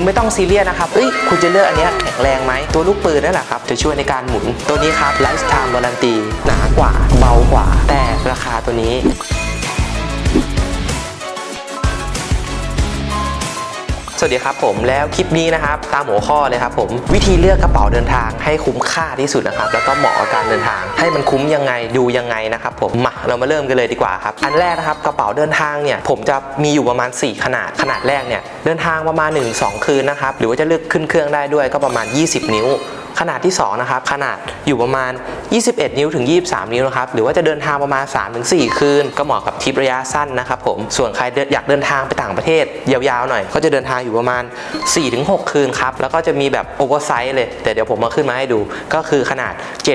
คุณไม่ต้องซีเรียสนะครับเอ้ยคุณจะเลือกอันนี้แข็งแรงไหมตัวลูกปืนนั่นแหละครับจะช่วยในการหมุนตัวนี้ครับไลฟ์ไทม์วารันตีหนากว่าเบากว่า แต่ราคาตัวนี้ สวัสดีครับผมแล้วคลิปนี้นะครับตามหัวข้อเลยครับผมวิธีเลือกกระเป๋าเดินทางให้คุ้มค่าที่สุดนะครับแล้วก็เหมาะกับการเดินทาง ให้มันคุ้มยังไงดูยังไงนะครับผมมาเรามาเริ่มกันเลยดีกว่าครับอันแรกนะครับกระเป๋าเดินทางเนี่ยผมจะมีอยู่ประมาณ 4 ขนาดขนาดแรกเนี่ยเดินทางประมาณ 1-2 คืนนะครับหรือว่าจะเลือกขึ้นเครื่องได้ด้วยก็ประมาณ 20 นิ้ว ขนาดที่2นะครับขนาดอยู่ประมาณ 21 นิ้วถึง 23 นิ้วนะครับหรือว่าจะเดินทางประมาณ 3-4 คืน ก็เหมาะกับทริประยะสั้นนะครับผมส่วนใครอยากเดินทางไปต่างประเทศ ยาวๆหน่อย ก็จะเดินทางอยู่ประมาณ 4-6 คืนครับแล้วก็จะมีแบบโอเวอร์ไซส์เลย แต่เดี๋ยวผมมาขึ้นมาให้ดู ก็คือขนาด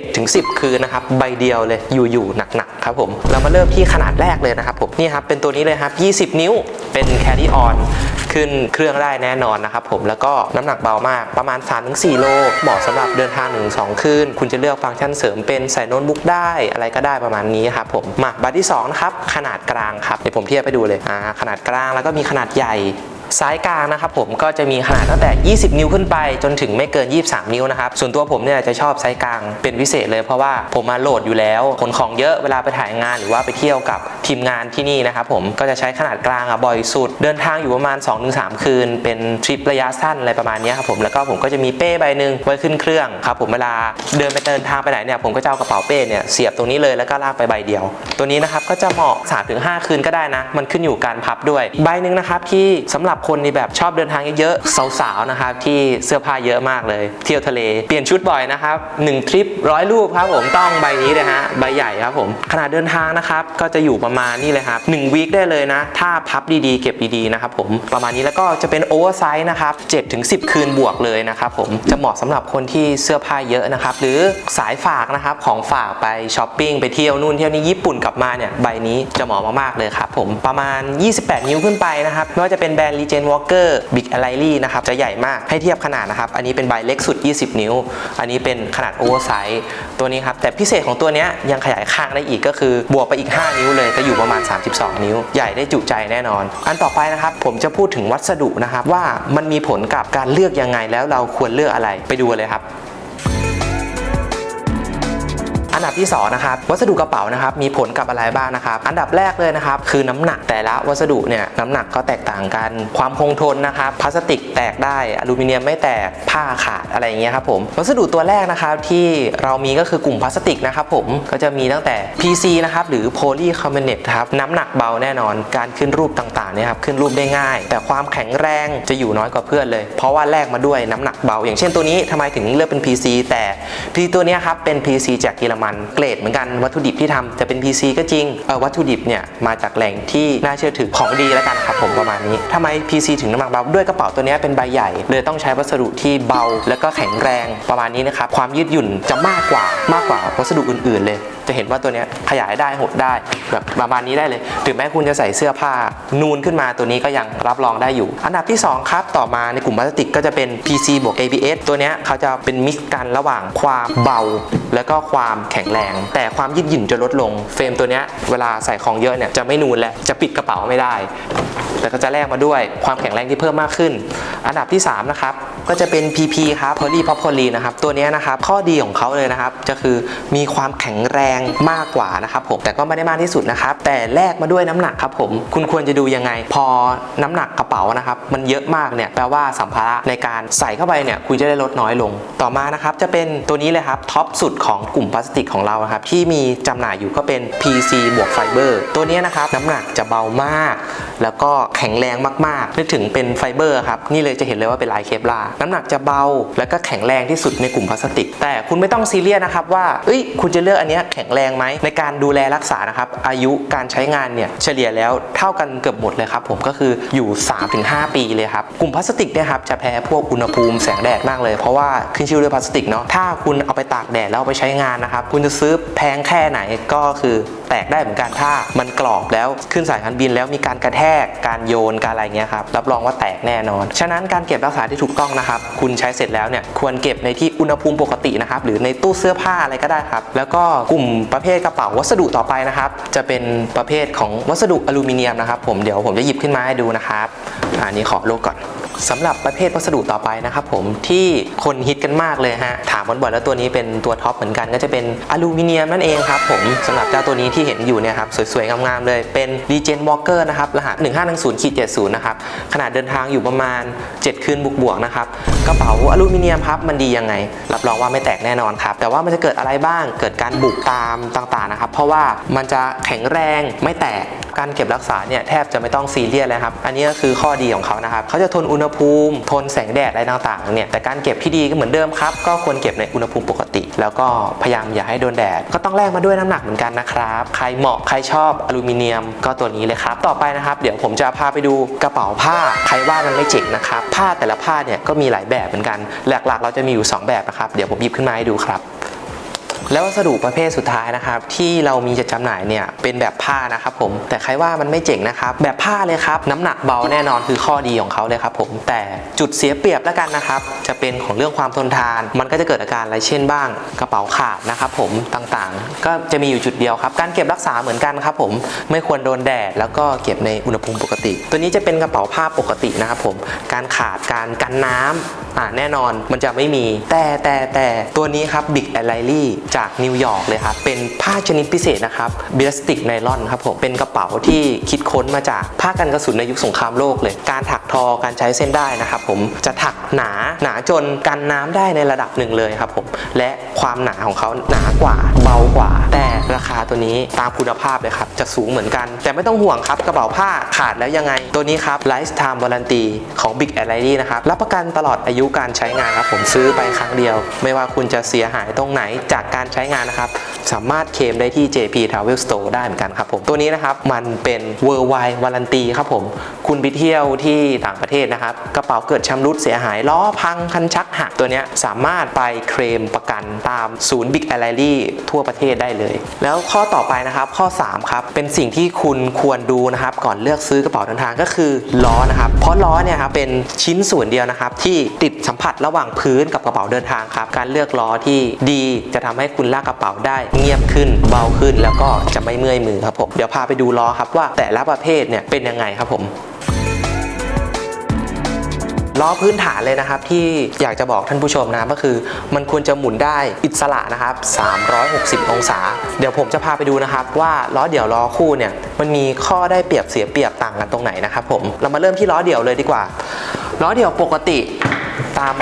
7-10 คืนนะครับใบเดียวเลยอยู่ๆหนักๆครับผมเรามาเริ่มที่ขนาดแรกเลยนะครับผมนี่ครับเป็นตัวนี้เลยครับ 20 นิ้วเป็น carry on ขึ้นเครื่องได้แน่นอนนะครับผมแล้วก็น้ำหนักเบามากประมาณ 3-4 โลเหมาะสำหรับเดินทาง1-2คืน คุณจะเลือกฟังก์ชันเสริมเป็นใส่โน้ตบุ๊กได้อะไรก็ได้ประมาณนี้ครับผมมาบัตรที่2นะครับขนาดกลางครับเดี๋ยวผมเทียบไปดูเลยอ่าขนาดกลางแล้วก็มีขนาดใหญ่ ซ้ายกลางนะครับผมก็จะมีขนาดตั้งแต่ 20 นิ้วขึ้นไป จนถึงไม่เกิน 23 นิ้วนะครับส่วนตัวผมเนี่ยจะชอบไซส์กลางเป็นพิเศษเลยเพราะว่าผมมาโหลดอยู่แล้วขนของเยอะเวลาไปถ่ายงานหรือว่าไปเที่ยวกับทีมงานที่นี่นะครับผมก็จะใช้ขนาดกลางอะบ่อยสุด เดินทางอยู่ประมาณ 2-3 คืน เป็นทริประยะสั้นอะไรประมาณนี้ครับผมแล้วก็ผมก็จะมีเป้ใบหนึ่งไว้ขึ้นเครื่องครับผมเวลาเดินไปเดินทางไปไหนเนี่ยผมก็จะเอากระเป๋าเป้เนี่ยเสียบตรงนี้เลยแล้วก็ลากไปใบเดียว ตัวนี้นะครับก็จะเหมาะ3-5 คืนก็ได้นะ มันขึ้นอยู่การพับด้วย ใบหนึ่งนะครับที่สำหรับคนที่แบบชอบเดินทางเยอะๆสาวๆนะครับที่เสื้อผ้าเยอะมากเลย เที่ยวทะเลเปลี่ยนชุดบ่อยนะครับหนึ่งทริปร้อยรูปครับผมต้องใบนี้เลยฮะใบใหญ่ครับผมขนาดเดินทางนะครับก็จะอยู่ประมาณนี่เลยครับ1วีคได้เลยนะ ถ้าพับดีๆ เก็บดีๆนะครับผมประมาณนี้แล้วก็จะเป็นโอเวอร์ไซส์นะครับ7ถึง10 คืนบวกเลยนะครับผมจะเหมาะสำหรับคนที่เสื้อผ้าเยอะนะครับหรือสายฝากนะครับของฝากไปช้อปปิ้งไปเที่ยวนู่นเที่ยวนี้ญี่ปุ่นกลับมาเนี่ยใบนี้จะเหมาะมากๆเลยครับผมประมาณ 28 นิ้วขึ้นไปนะครับไม่ว่าจะเป็นแบรนด์จนวอลเกอร์บิ๊กอลไลลี่นะครับจะใหญ่มากให้เทียบขนาดนะครับ อันนี้เป็นใบเล็กสุด 20 นิ้ว อันนี้เป็นขนาดโอเวอร์ไซส์ตัวนี้ครับ แต่พิเศษของตัวนี้ยังขยายข้างได้อีกก็คือบวกไปอีก 5 นิ้วเลยจะอยู่ประมาณ 32 นิ้ว ใหญ่ได้จุใจแน่นอน อันต่อไปนะครับผมจะพูดถึงวัสดุนะครับว่ามันมีผลกับการเลือกยังไงแล้วเราควรเลือกอะไรไปดูเลยครับ ดับที่2นะครับวัสดุกระเป๋านะครับมีผลกับอะไรบ้างนะครับ อันดับแรกเลยนะครับ คือน้ำหนักแต่ละวัสดุเนี่ยน้ำหนักก็แตกต่างกัน ความคงทนนะครับพลาสติกแตกได้อลูมิเนียมไม่แตกผ้าขาดอะไรอย่างเงี้ยครับผมวัสดุตัวแรกนะครับที่เรามีก็คือกลุ่มพลาสติกนะครับผมก็จะมีตั้งแต่ PC นะครับหรือโพลีคาร์บอเนตครับน้ำหนักเบาแน่นอน การขึ้นรูปต่างๆเนี่ยครับขึ้นรูปได้ง่าย แต่ความแข็งแรงจะอยู่น้อยกว่าเพื่อนเลย เพราะว่าแลกมาด้วยน้ำหนักเบา อย่างเช่นตัวนี้ทำไมถึงเลือกเป็น PC แต่ PC ตัวนี้ครับเป็น PC จากเยอรมันเกรดเหมือนกันวัตถุดิบที่ทำจะเป็น PC ก็จริงวัตถุดิบเนี่ยมาจากแหล่งที่น่าเชื่อถือของดีแล้วกันครับผมประมาณนี้ทำไม PC ถึงน้ำหนักเบาด้วยกระเป๋าตัวนี้เป็นใบใหญ่เลยต้องใช้วัสดุที่เบา แล้วก็แข็งแรงประมาณนี้นะครับความยืดหยุ่นจะมากกว่ามากกว่าวัสดุอื่น ๆ เลย จะเห็นว่าตัวนี้ขยายได้หดได้แบบประมาณนี้ได้เลยถึงแม้คุณจะใส่เสื้อผ้านูนขึ้นมาตัวนี้ก็ยังรับรองได้อยู่ อันดับที่ 2 ครับ ต่อมาในกลุ่มพลาสติกก็จะเป็น PC บวก ABS ตัวนี้เขาจะเป็นมิกซ์กันระหว่างความเบา แล้วก็ความแข็งแรง แต่ความยืดหยุ่นจะลดลง เฟรมตัวนี้เวลาใส่ของเยอะเนี่ยจะไม่นูนและจะปิดกระเป๋าไม่ได้ แต่ก็จะแลกมาด้วยความแข็งแรงที่เพิ่มมากขึ้น อันดับที่ 3 นะครับก็จะเป็น PP ครับ Poly p o p o l y นะครับ ตัวนี้นะครับ ข้อดีของเขาเลยนะครับ จะคือมีความแข็งแรงมากกว่านะครับผม แต่ก็ไม่ได้มากที่สุดนะครับ แต่แลกมาด้วยน้ำหนักครับผม คุณควรจะดูยังไง พอน้ำหนักกระเป๋านะครับ มันเยอะมากเนี่ย แปลว่าสัมภาระในการใส่เข้าไปเนี่ย คุณจะได้ลดน้อยลง ต่อมานะครับ จะเป็นตัวนี้เลยครับ ท็อปสุดของกลุ่มพลาสติกของเราครับที่มีจำหน่ายอยู่ก็เป็น PC บวกไฟเบอร์ตัวนี้นะครับน้ำหนักจะเบามาก แล้วก็แข็งแรงมากๆนึกถึงเป็นไฟเบอร์ครับนี่เลยจะเห็นเลยว่าเป็นลายเคปลาน้ำหนักจะเบา แล้วก็แข็งแรงที่สุดในกลุ่มพลาสติก แต่คุณไม่ต้องซีเรียสนะครับว่าเอ้ยคุณจะเลือกอันนี้แข็งแรงไหมในการดูแลรักษานะครับอายุการใช้งานเนี่ยเฉลี่ยแล้วเท่ากันเกือบหมดเลยครับผมก็คืออยู่ 3-5 ปีเลยครับกลุ่มพลาสติกเนี่ยครับจะแพ้พวกอุณหภูมิแสงแดดมากเลย เพราะว่าขึ้นชื่อด้วยพลาสติกเนาะถ้าคุณเอาไปตากแดดแล้วเอาไปใช้งานนะครับคุณจะซื้อแพงแค่ไหนก็คือแตกได้เหมือนกันถ้ามันกรอบแล้วขึ้นสายการบินแล้วมีการกระแทกการโยนการอะไรเงี้ยครับรับรองว่าแตกแน่นอน ฉะนั้นการเก็บรักษาที่ถูกต้องนะครับ คุณใช้เสร็จแล้วเนี่ยควรเก็บในที่อุณหภูมิปกตินะครับหรือในตู้เสื้อผ้าอะไรก็ได้ครับแล้วก็กลุ่มประเภทกระเป๋าวัสดุต่อไปนะครับ จะเป็นประเภทของวัสดุอลูมิเนียมนะครับ ผมเดี๋ยวผมจะหยิบขึ้นมาให้ดูนะครับอันนี้ขอโลกก่อน สำหรับประเภทวัสดุต่อไปนะครับผมที่คนฮิตกันมากเลยฮะถามบ่อยๆแล้วตัวนี้เป็นตัวท็อปเหมือนกันก็จะเป็นอลูมิเนียมนั่นเองครับผมสำหรับเจ้าตัวนี้ที่เห็นอยู่เนี่ยครับสวยๆงามๆเลยเป็น d g e n Walker นะครับรหัส 1510-70 นะครับขนาดเดินทางอยู่ประมาณ 7 คืนบวกๆนะครับกระเป๋าอลูมิเนียมครับมันดียังไง รับรองว่าไม่แตกแน่นอนครับแต่ว่ามันจะเกิดอะไรบ้างเกิดการบุกตามต่างๆนะครับเพราะว่ามันจะแข็งแรงไม่แตก การเก็บรักษาเนี่ยแทบจะไม่ต้องซีเรียสเลยครับอันนี้ก็คือข้อดีของเขานะครับเขาจะทนอุณหภูมิทนแสงแดดอะไรต่างๆเนี่ยแต่การเก็บที่ดีก็เหมือนเดิมครับก็ควรเก็บในอุณหภูมิปกติ แล้วก็พยายามอย่าให้โดนแดดก็ต้องแลกมาด้วยน้ำหนักเหมือนกันนะครับใครเหมาะใครชอบอลูมิเนียมก็ตัวนี้เลยครับต่อไปนะครับเดี๋ยวผมจะพาไปดูกระเป๋าผ้าใครว่ามันไม่เจ๋งนะครับผ้าแต่ละผ้าเนี่ยก็มีหลายแบบเหมือนกัน หลักๆ เราจะมีอยู่สองแบบนะครับเดี๋ยวผมหยิบขึ้นมาให้ดูครับ แล้ววัสดุประเภทสุดท้ายนะครับ ที่เรามีจะจำหน่ายเนี่ยเป็นแบบผ้านะครับผมแต่ใครว่ามันไม่เจ๋งนะครับ แบบผ้าเลยครับ น้ำหนักเบาแน่นอนคือข้อดีของเขาเลยครับผมแต่จุดเสียเปรียบแล้วกันนะครับ จะเป็นของเรื่องความทนทาน มันก็จะเกิดอาการอะไรเช่นบ้าง กระเป๋าขาดนะครับผมต่างๆ ก็จะมีอยู่จุดเดียวครับ การเก็บรักษาเหมือนกันครับผมไม่ควรโดนแดดแล้วก็เก็บในอุณหภูมิปกติ ตัวนี้จะเป็นกระเป๋าผ้าปกตินะครับผมการขาดการกันน้ำอ่าแน่นอนมันจะไม่มี แต่แต่แต่ตัวนี้ครับ Big a l i l y จากนิวยอร์กเลยครับ เป็นผ้าชนิดพิเศษนะครับเบลสติกไนลอนครับผม เป็นกระเป๋าที่คิดค้นมาจากผ้ากันกระสุนในยุคสงครามโลกเลย การถักทอการใช้เส้นได้นะครับผมจะถักหนาหนาจนกันน้ำได้ในระดับหนึ่งเลยครับผมและความหนาของเขาหนากว่าเบากว่า แต่ราคาตัวนี้ตามคุณภาพเลยครับจะสูงเหมือนกัน แต่ไม่ต้องห่วงครับกระเป๋าผ้าขาดแล้วยังไงตัวนี้ครับ Lifetime Warranty ของ Big a l i y นะครับรับประกันตลอดอายุการใช้งานครับผมซื้อไปครั้งเดียว ไม่ว่าคุณจะเสียหายตรงไหนจากการใช้งานนะครับ สามารถเคลมได้ที่ JP Travel Store ได้เหมือนกันครับผม ตัวนี้นะครับ มันเป็น Worldwide Warranty ครับผม คุณไปเที่ยวที่ต่างประเทศนะครับ กระเป๋าเกิดชำรุดเสียหาย ล้อพัง คันชักหัก ตัวนี้สามารถไปเคลมประกันตามศูนย์ Big a l l y ทั่วประเทศได้เลย แล้วข้อต่อไปนะครับ ข้อ 3 ครับ เป็นสิ่งที่คุณควรดูนะครับ ก่อนเลือกซื้อกระเป๋าเดินทางก็คือล้อนะครับ เพราะล้อเนี่ยครับเป็นชิ้นส่วนเดียวนะครับที่ติดสัมผัสระหว่างพื้นกับกระเป๋าเดินทางครับ การเลือกล้อที่ดีจะทำให้คุณลากกระเป๋าได้เงียบขึ้นเบาขึ้นแล้วก็จะไม่เมื่อยมือครับผมเดี๋ยวพาไปดูล้อครับว่าแต่ละประเภทเนี่ยเป็นยังไงครับผมล้อพื้นฐานเลยนะครับที่อยากจะบอกท่านผู้ชมนะก็คือ มันควรจะหมุนได้อิสระนะครับ 360 องศา เดี๋ยวผมจะพาไปดูนะครับว่าล้อเดี่ยวล้อคู่เนี่ยมันมีข้อได้เปรียบเสียเปรียบต่างกันตรงไหนนะครับผมเรามาเริ่มที่ล้อเดี่ยวเลยดีกว่าล้อเดี่ยวปกติตาม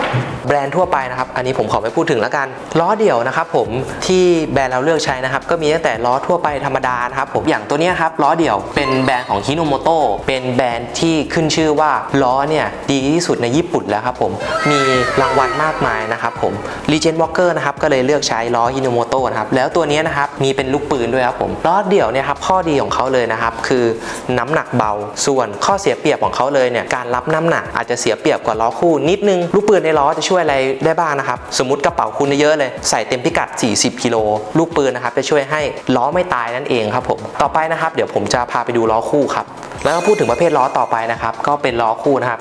แบรนด์ทั่วไปนะครับ อันนี้ผมขอไม่พูดถึงแล้วกัน ล้อเดี่ยวนะครับผมที่แบรนด์เราเลือกใช้นะครับ ก็มีตั้งแต่ล้อทั่วไปธรรมดานะครับผมอย่างตัวนี้ครับล้อเดี่ยวเป็นแบรนด์ของฮิโนโมโตเป็นแบรนด์ที่ขึ้นชื่อว่าล้อเนี่ยดีที่สุดในญี่ปุ่นแล้วครับผมมีรางวัลมากมายนะครับผม Legend Walker นะครับก็เลยเลือกใช้ล้อฮิโนโมโตนะครับแล้วตัวนี้นะครับมีเป็นลูกปืนด้วยครับผมล้อเดี่ยวเนี่ยครับข้อดีของเขาเลยนะครับคือน้ำหนักเบาส่วนข้อเสียเปรียบของเขาเลยเนี่ยการรับน้ำหนักอาจจะเสียเปรียบกว่าล้อคู่นิดนึงลูกปืนในล้อจะช่วยอะไรได้บ้างนะครับ สมมติกระเป๋าคุณเยอะเลยใส่เต็มพิกัด 40 กิโลลูกปืนนะครับจะช่วยให้ล้อไม่ตายนั่นเองครับผมต่อไปนะครับเดี๋ยวผมจะพาไปดูล้อคู่ครับแล้วก็พูดถึงประเภทล้อต่อไปนะครับก็เป็นล้อคู่นะครับ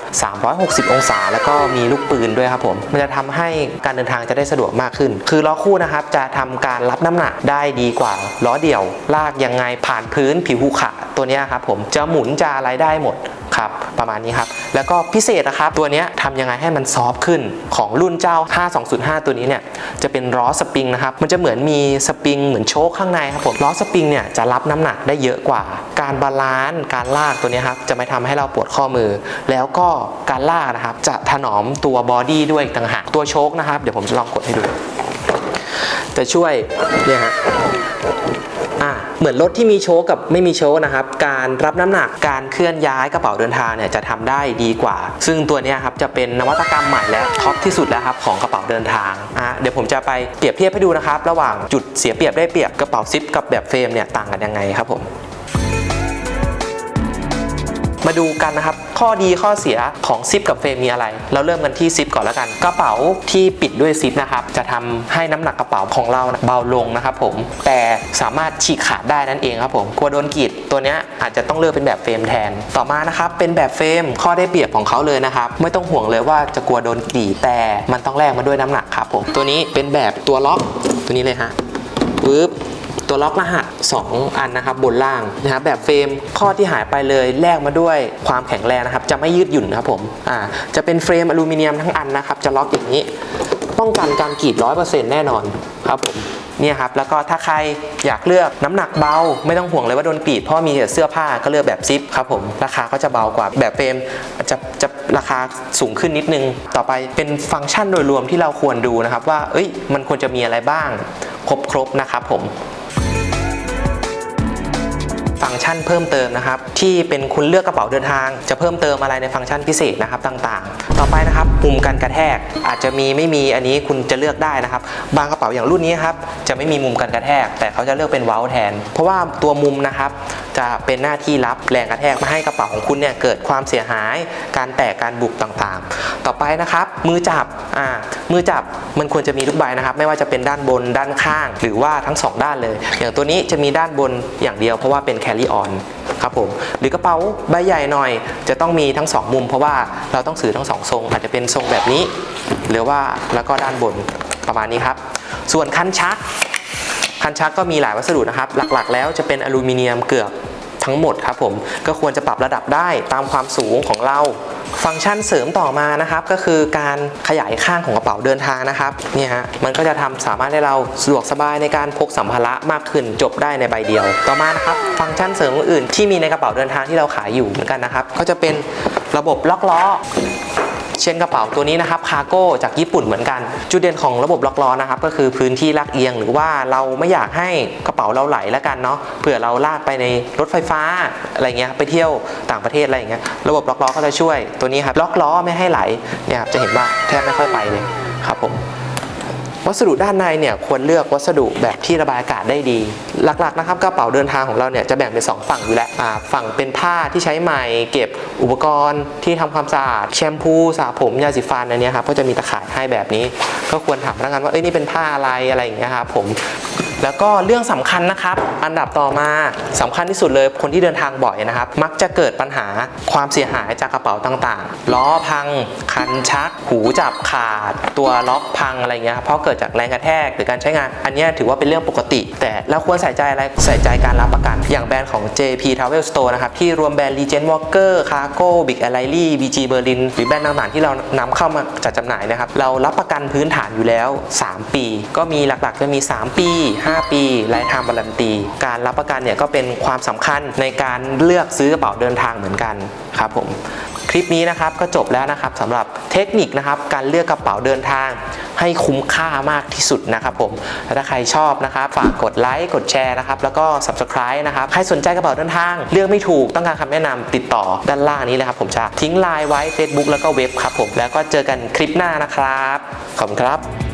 360 องศา แล้วก็มีลูกปืนด้วยครับผมมันจะทำให้การเดินทางจะได้สะดวกมากขึ้น คือล้อคู่นะครับจะทำการรับน้ำหนักได้ดีกว่าล้อเดี่ยว ลากยังไงผ่านพื้นผิวภูเขาตัวนี้ครับผมจะหมุนจะอะไรได้หมด ครับประมาณนี้ครับแล้วก็พิเศษนะครับตัวนี้ทำยังไงให้มันซอฟต์ขึ้นของรุ่นเจ้า 5205 ตัวนี้เนี่ยจะเป็นล้อสปริงนะครับมันจะเหมือนมีสปริงเหมือนโชคข้างในครับผมล้อสปริงเนี่ยจะรับน้ำหนักได้เยอะกว่า การบาลานซ์การลากตัวนี้ครับจะไม่ทำให้เราปวดข้อมือ แล้วก็การลากนะครับจะถนอมตัวบอดี้ด้วยต่างหากตัวโชคนะครับ เดี๋ยวผมจะลองกดให้ดู จะช่วยเนี่ยฮะ อะเหมือนรถที่มีโชคกับไม่มีโชคนะครับ การรับน้ำหนักการเคลื่อนย้ายกระเป๋าเดินทางเนี่ยจะทำได้ดีกว่า ซึ่งตัวนี้ครับจะเป็นนวัตกรรมใหม่และท็อปที่สุดแล้วครับของกระเป๋าเดินทางอะเดี๋ยวผมจะไปเปรียบเทียบให้ดูนะครับ ระหว่างจุดเสียเปรียบได้เปรียบกระเป๋าซิปกับแบบเฟรมเนี่ยต่างกันยังไงครับผม มาดูกันนะครับ ข้อดีข้อเสียของซิปกับเฟรมมีอะไร เราเริ่มกันที่ซิปก่อนแล้วกัน กระเป๋าที่ปิดด้วยซิปนะครับ จะทำให้น้ำหนักกระเป๋าของเราเบาลงนะครับผม แต่สามารถฉีกขาดได้นั่นเองครับผม กลัวโดนกีด ตัวนี้อาจจะต้องเลือกเป็นแบบเฟรมแทน ต่อมานะครับ เป็นแบบเฟรม ข้อได้เปรียบของเขาเลยนะครับ ไม่ต้องห่วงเลยว่าจะกลัวโดนกีด แต่มันต้องแลกมาด้วยน้ำหนักครับผม ตัวนี้เป็นแบบตัวล็อก ตัวนี้เลยฮะ ตัวล็อกรหัส 2 อันนะครับบนล่างนะครับแบบเฟรมข้อที่หายไปเลยแลกมาด้วยความแข็งแรงนะครับ จะไม่ยืดหยุ่นครับผมอ่าจะเป็นเฟรมอลูมิเนียมทั้งอันนะครับ จะล็อกอย่างนี้ ป้องกันการกรีด100%แน่นอนครับผมเนี่ยครับแล้วก็ถ้าใครอยากเลือกน้ำหนักเบา ไม่ต้องห่วงเลยว่าโดนกรีดเพราะมีเสื้อผ้าก็เลือกแบบซิปครับผมราคาก็จะเบากว่าแบบเฟรมจะจะราคาสูงขึ้นนิดนึง ต่อไปเป็นฟังก์ชันโดยรวมที่เราควรดูนะครับว่าเอ้ยมันควรจะมีอะไรบ้าง ครบครบนะครับผม ฟังก์ชันเพิ่มเติมนะครับที่เป็นคุณเลือกกระเป๋าเดินทาง จะเพิ่มเติมอะไรในฟังก์ชันพิเศษนะครับต่างๆ ต่อไปนะครับมุมกันกระแทกอาจจะมีไม่มีอันนี้คุณจะเลือกได้นะครับ บางกระเป๋าอย่างรุ่นนี้ครับจะไม่มีมุมกันกระแทก แต่เขาจะเลือกเป็นเว้าแทน เพราะว่าตัวมุมนะครับจะเป็นหน้าที่รับแรงกระแทกม่ให้กระเป๋าของคุณเนี่ยเกิดความเสียหาย การแตกการบุบต่างๆ ต่อไปนะครับ มือจับอ่ามือจับมันควรจะมีทุกใบนะครับ ไม่ว่าจะเป็นด้านบนด้านข้าง หรือว่าทั้งสองด้านเลย อย่างตัวนี้จะมีด้านบนอย่างเดียวเพราะว่าเป็น carry on ครับผมหรือกระเป๋าใบใหญ่หน่อย จะต้องมีทั้งสองมุม เพราะว่าเราต้องสื่อทั้งสองทรง อาจจะเป็นทรงแบบนี้ หรือว่าแล้วก็ด้านบนประมาณนี้ครับ ส่วนคันชัก คันชักก็มีหลายวัสดุนะครับ หลักๆ แล้วจะเป็นอลูมิเนียมเกือบทั้งหมดครับผมก็ควรจะปรับระดับได้ตามความสูงของเรา ฟังก์ชันเสริมต่อมานะครับก็คือการขยายข้างของกระเป๋าเดินทางนะครับเนี่ยฮะมันก็จะทำสามารถให้เราสะดวกสบายในการพกสัมภาระมากขึ้นจบได้ในใบเดียว ต่อมานะครับฟังก์ชันเสริมอื่นที่มีในกระเป๋าเดินทางที่เราขายอยู่เหมือนกันนะครับก็จะเป็นระบบล็อกล้อ เช่นกระเป๋าตัวนี้นะครับคาโก้จากญี่ปุ่นเหมือนกัน จุดเด่นของระบบล็อกล้อนะครับก็คือพื้นที่ลากเอียง หรือว่าเราไม่อยากให้กระเป๋าเราไหลแล้วกันเนาะเผื่อเราลากไปในรถไฟฟ้าอะไรเงี้ยไปเที่ยวต่างประเทศอะไรเงี้ยระบบล็อกล้อก็จะช่วยตัวนี้ครับล็อกล้อไม่ให้ไหลเนี่ยครับจะเห็นว่าแทบไม่ค่อยไปเลยครับผม วัสดุด้านในเนี่ยควรเลือกวัสดุแบบที่ระบายอากาศได้ดี หลักๆนะครับกระเป๋าเดินทางของเราเนี่ยจะแบ่งเป็น 2 ฝั่งอยู่แล้วฝั่งเป็นผ้าที่ใช้ใหม่ เก็บอุปกรณ์ที่ทำความสะอาดแชมพูสระผมยาสีฟันอันเนี้ยครับก็จะมีตะข่ายให้แบบนี้ ก็ควรถามพนักงานว่าเอ้ยนี่เป็นผ้าอะไรอะไรอย่างเงี้ยครับผม แล้วก็เรื่องสำคัญนะครับ อันดับต่อมาสำคัญที่สุดเลยคนที่เดินทางบ่อยนะครับ มักจะเกิดปัญหาความเสียหายจากกระเป๋าต่างๆ ล้อพัง คันชัก หูจับขาด ตัวล็อกพังอะไรเงี้ยครับเพราะเกิดจากแรงกระแทกหรือการใช้งาน อันนี้ถือว่าเป็นเรื่องปกติ แต่เราควรใส่ใจอะไรใส่ใจการรับประกัน อย่างแบรนด์ของ JP Travel Store นะครับที่รวมแบรนด์ Legend Walker Cargo Big a l i l y BG Berlin หรือแบรนด์ต่างๆที่เรานำเข้ามาจัดจำหน่ายนะครับเรารับประกันพื้นฐานอยู่แล้ว 3 ปี ก็มีหลักๆจะมี 3 ปี5 5 ปีไลฟ์ไทม์บารันตี การรับประกันเนี่ยก็เป็นความสำคัญในการเลือกซื้อกระเป๋าเดินทางเหมือนกันครับผมคลิปนี้นะครับก็จบแล้วนะครับสำหรับเทคนิคนะครับการเลือกกระเป๋าเดินทาง ให้คุ้มค่ามากที่สุดนะครับผมถ้าใครชอบนะครับฝากกดไลค์กดแชร์นะครับแล้วก็ subscribe นะครับใครสนใจกระเป๋าเดินทาง เลือกไม่ถูกต้องการคำแนะนำติดต่อด้านล่างนี้เลยครับผมจะทิ้งไลน์ไว้ Facebook แล้วก็เว็บครับผมแล้วก็เจอกันคลิปหน้านะครับขอบคุณครับ